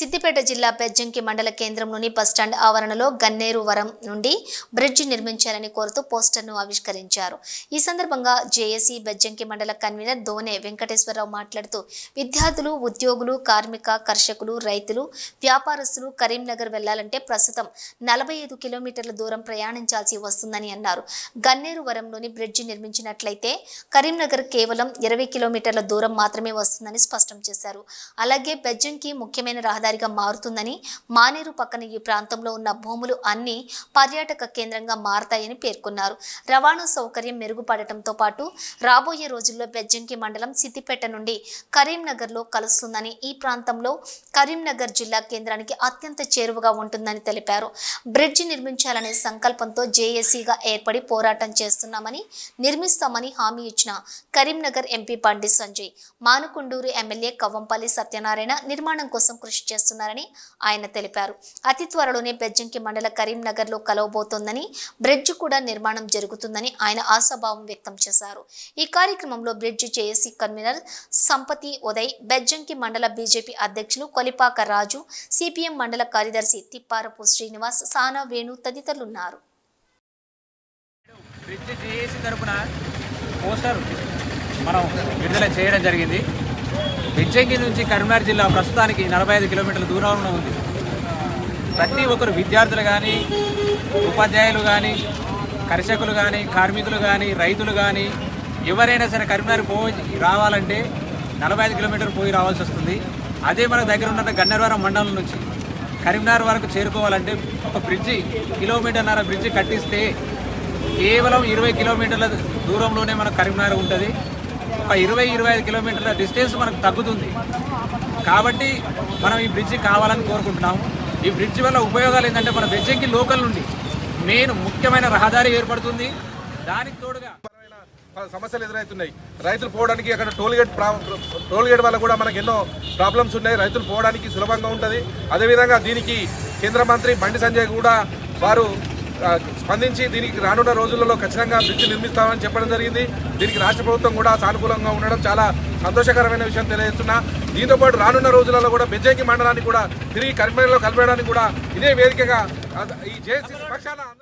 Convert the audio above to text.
సిద్దిపేట జిల్లా పెజ్జంకి మండల కేంద్రంలోని బస్టాండ్ ఆవరణలో గన్నేరు వరం నుండి బ్రిడ్జి నిర్మించాలని కోరుతూ పోస్టర్ను ఆవిష్కరించారు. ఈ సందర్భంగా జేఏసీ బెజ్జంకి మండల కన్వీనర్ ధోనే వెంకటేశ్వరరావు మాట్లాడుతూ విద్యార్థులు ఉద్యోగులు కార్మిక కర్షకులు రైతులు వ్యాపారస్తులు కరీంనగర్ వెళ్ళాలంటే ప్రస్తుతం నలభై ఐదు కిలోమీటర్ల దూరం ప్రయాణించాల్సి వస్తుందని అన్నారు. గన్నేరు వరంలోని బ్రిడ్జి నిర్మించినట్లయితే కరీంనగర్ కేవలం ఇరవై కిలోమీటర్ల దూరం మాత్రమే వస్తుందని స్పష్టం చేశారు. అలాగే బెజ్జంకి ముఖ్యమైన రహదారి రహదారిగా మారుతుందని మానేరు పక్కన ఈ ప్రాంతంలో ఉన్న భూములు అన్ని పర్యాటక కేంద్రంగా మారతాయని పేర్కొన్నారు. రవాణా సౌకర్యం మెరుగుపడటంతో పాటు రాబోయే రోజుల్లో బెజ్జంకి మండలం సిద్దిపేట నుండి కరీంనగర్లో కలుస్తుందని ఈ ప్రాంతంలో కరీంనగర్ జిల్లా కేంద్రానికి అత్యంత చేరువగా ఉంటుందని తెలిపారు. బ్రిడ్జ్ నిర్మించాలనే సంకల్పంతో జేఏసీగా ఏర్పడి పోరాటం చేస్తున్నామని నిర్మిస్తామని హామీ ఇచ్చిన కరీంనగర్ ఎంపీ బండి సంజయ్ మానుకొండూరు ఎమ్మెల్యే కవ్వంపల్లి సత్యనారాయణ నిర్మాణం కోసం కృషి చేస్తున్నారని ఆయన తెలిపారు. అతి త్వరలోనే బెజ్జంకి మండల కరీంనగర్లో కలవబోతోందని బ్రిడ్జ్ కూడా నిర్మాణం జరుగుతుందని ఆయన ఆశాభావం వ్యక్తం చేశారు. ఈ కార్యక్రమంలో bridge JAC convener Sampathi Uday Bejjanki మండల బీజేపీ అధ్యక్షులు కొలిపాక రాజు సిపిఎం మండల కార్యదర్శి తిప్పారపు శ్రీనివాస్ సానా వేణు తదితరులున్నారు. బ్రిడ్జ్ జేఏసీ తరపున పోస్టర్ మనం విడుదల చేయడం జరిగింది. బెజ్జంకి నుంచి కరీంనగర్ జిల్లా ప్రస్తుతానికి నలభై ఐదు కిలోమీటర్ల దూరంలో ఉంది. ప్రతి ఒక్కరు విద్యార్థులు కానీ ఉపాధ్యాయులు కానీ కర్షకులు కానీ కార్మికులు కానీ రైతులు కానీ ఎవరైనా సరే కరీంనగర్ పోయి రావాలంటే నలభై ఐదు కిలోమీటర్లు పోయి రావాల్సి వస్తుంది. అదే మన దగ్గర ఉన్న గన్నవరం మండలం నుంచి కరీంనగర్ వరకు చేరుకోవాలంటే ఒక బ్రిడ్జి కిలోమీటర్న్నర బ్రిడ్జి కట్టిస్తే కేవలం ఇరవై కిలోమీటర్ల దూరంలోనే మనకు కరీంనగర్ ఉంటుంది. ఒక ఇరవై ఇరవై ఐదు కిలోమీటర్ల డిస్టెన్స్ మనకు తగ్గుతుంది. కాబట్టి మనం ఈ బ్రిడ్జి కావాలని కోరుకుంటున్నాము ఈ బ్రిడ్జి వల్ల ఉపయోగాలు ఏంటంటే మన బెజ్జంకి లోకల్ నుండి మెయిన్ ముఖ్యమైన రహదారి ఏర్పడుతుంది. దానికి తోడుగా సమస్యలు ఎదురవుతున్నాయి రైతులు పోవడానికి అక్కడ టోల్ గేట్ టోల్ గేట్ వల్ల కూడా మనకు ఎన్నో ప్రాబ్లమ్స్ ఉన్నాయి. రైతులు పోవడానికి సులభంగా ఉంటుంది. అదేవిధంగా దీనికి కేంద్ర మంత్రి బండి సంజయ్ కూడా వారు స్పందించి దీనికి రానున్న రోజులలో ఖచ్చితంగా బ్రిడ్జ్ నిర్మిస్తామని చెప్పడం జరిగింది. దీనికి రాష్ట్ర ప్రభుత్వం కూడా సానుకూలంగా ఉండడం చాలా సంతోషకరమైన విషయం తెలియజేస్తున్నా. దీంతో పాటు రానున్న రోజులలో కూడా బెజ్జంకి మండలాన్ని కూడా తిరిగి కరీంనగర్లో కలపడానికి కూడా ఇదే వేదికగా ఈ జేసీ పక్షాన